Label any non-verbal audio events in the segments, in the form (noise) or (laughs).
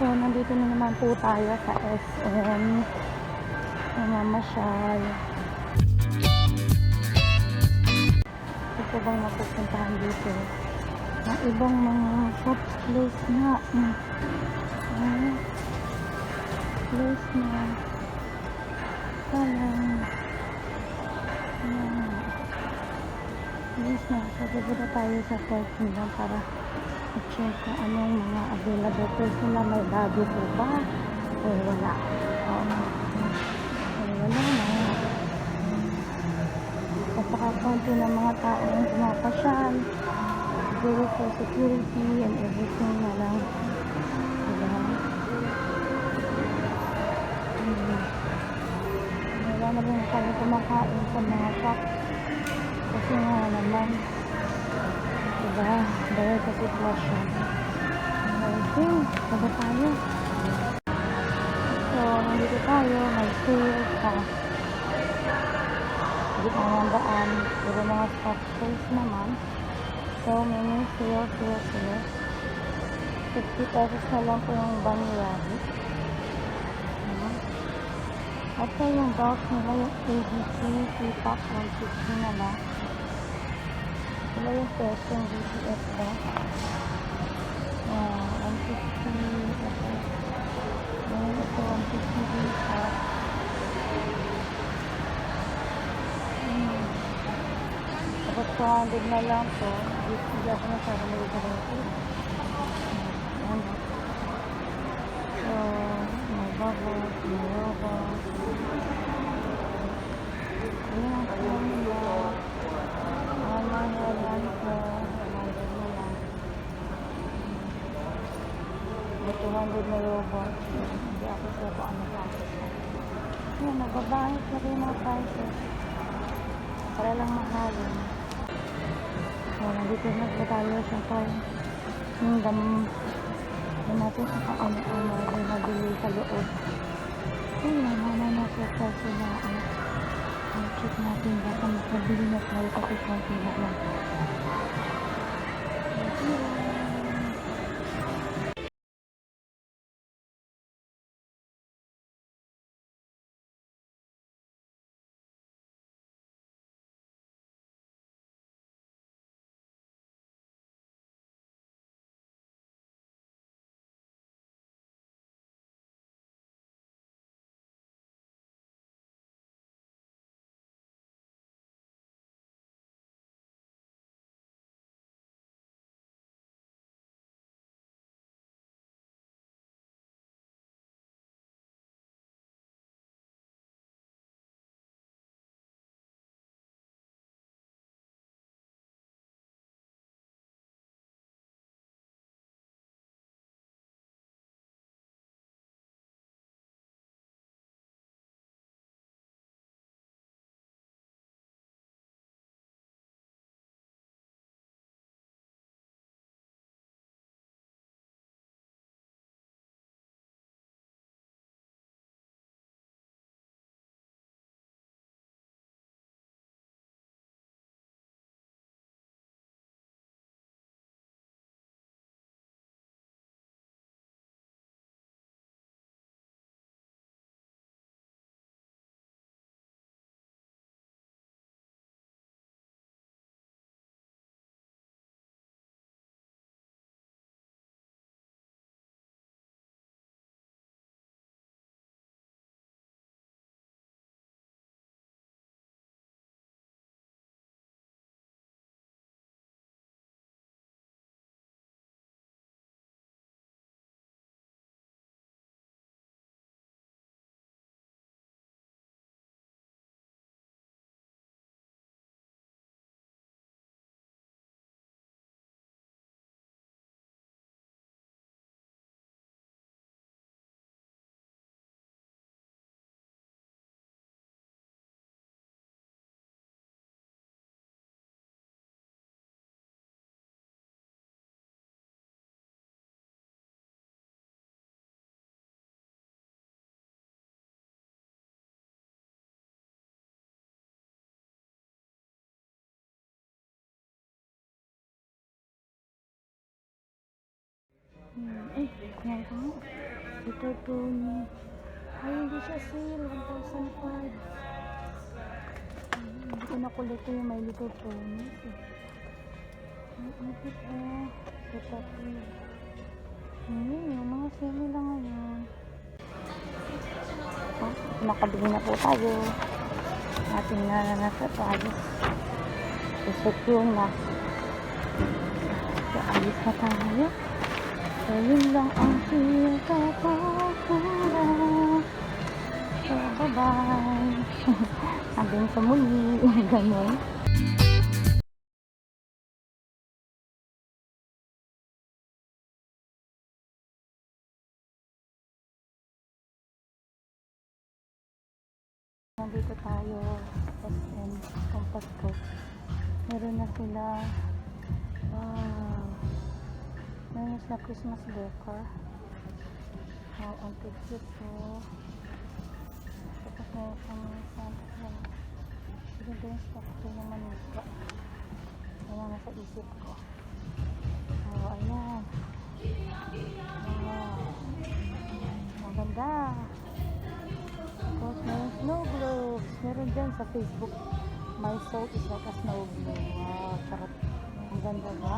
So, nandito na naman po tayo sa SM. Namamasyal. Ito bang mapupuntahan dito? Ang ibang mga shop place na. Ah, place na. Talang. Ah. Place na. So, pupunta tayo sa parking lang para i-check kung anong mga available place nila. May bago po ba? O wala? Um, o wala na. Konti ng mga tao ang pumapasyal. Siguro for security and everything na lang. Diba? Hmm. Wala na rin kami kumakain sa mga shop. Kasi nga naman, diba, dahil sa sitwasyon. Okay, baba tayo. So, nandito tayo, may sale sa gitna ng daan. Puro mga stock sales naman. So, may sale, sale, sale. 50 pesos na lang po yung. Ayan. At so, yung box nila, yung ABC, T-Pack, 150 na lang. Sila yung peso, yung BTS ba? Ayan, 150. Okay. Ayan, ito, 150 T-Pack. Hmm. Tapos 200 na lang po. Hindi ako na sa kamay ko rin po. Ayan. So, may bubbles, may robot. Ayan ang sila nila. Ayan mga hairline ko. 100 na lang. May 200 na robot. Hindi ako sure kung ano prices na. Ayan, nagbabayad na rin mga prices. Para lang mahalin. So, nandito na po tayo. Yung dam na natin sa ano-ano ay nabili sa loob. Ayun, mama na sa kasi na ano. Ang check natin baka makabili na tayo kasi konti na lang. Eh, mo. Ito Tony. Ay, hindi siya sale. 1,005. Hmm, Hindi ko nakulit yung My Little Pony. Ang ipit eh. Ito Tony. Hmm, yung mga sale lang ngayon. Oh, nakabili na po tayo. Ating na nasa tayo. Secure na. So, alis na tayo. Yun lang ang pinakapakura. So, bye-bye. Hanggang (laughs) sa muli. (laughs) Ganon. Nandito tayo SM Compass. Meron na sila. Wow. Meron na Christmas decor. Wow, ang cute po. Tapos meron siyang Santa Claus. Sige din stock ko yung manika. Ayan, nasa isip ko. Oh, ayan. Wow. Ang ganda. Tapos meron snow globes. Meron dyan sa Facebook. My soul is like a snow globe. Wow, sarap. Ang ganda ba?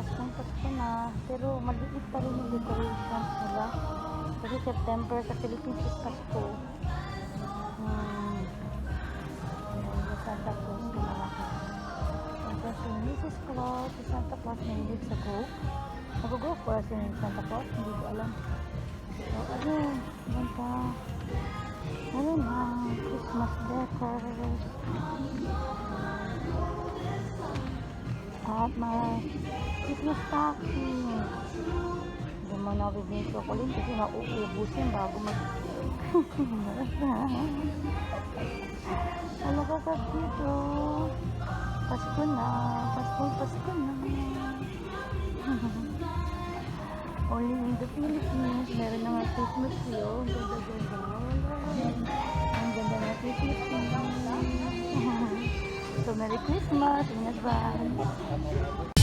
Paskong Pasko na. Pero maliit pa rin yung decorations nila. Kasi September sa Philippines is Pasko. Hmm. Yung Santa Claus na malaki. Tapos yung Mrs. Claus, si Santa Claus na hindi sa Coke. Mag-go for us yung Santa Claus. Hindi ko alam. So, ayun. Ganda. Ayun ang Christmas decors. At mga Christmas stocking. Hindi mo na bibigyan chocolate kasi nauubusin bago mag... (laughs) Ano ka ka dito? Pasko na. Pasko, Pasko na. (laughs) Only in the Philippines, meron na nga Christmas tree, oh. Ang ganda-ganda. Ang ganda na Christmas tree. (laughs) so, Merry Christmas in advance.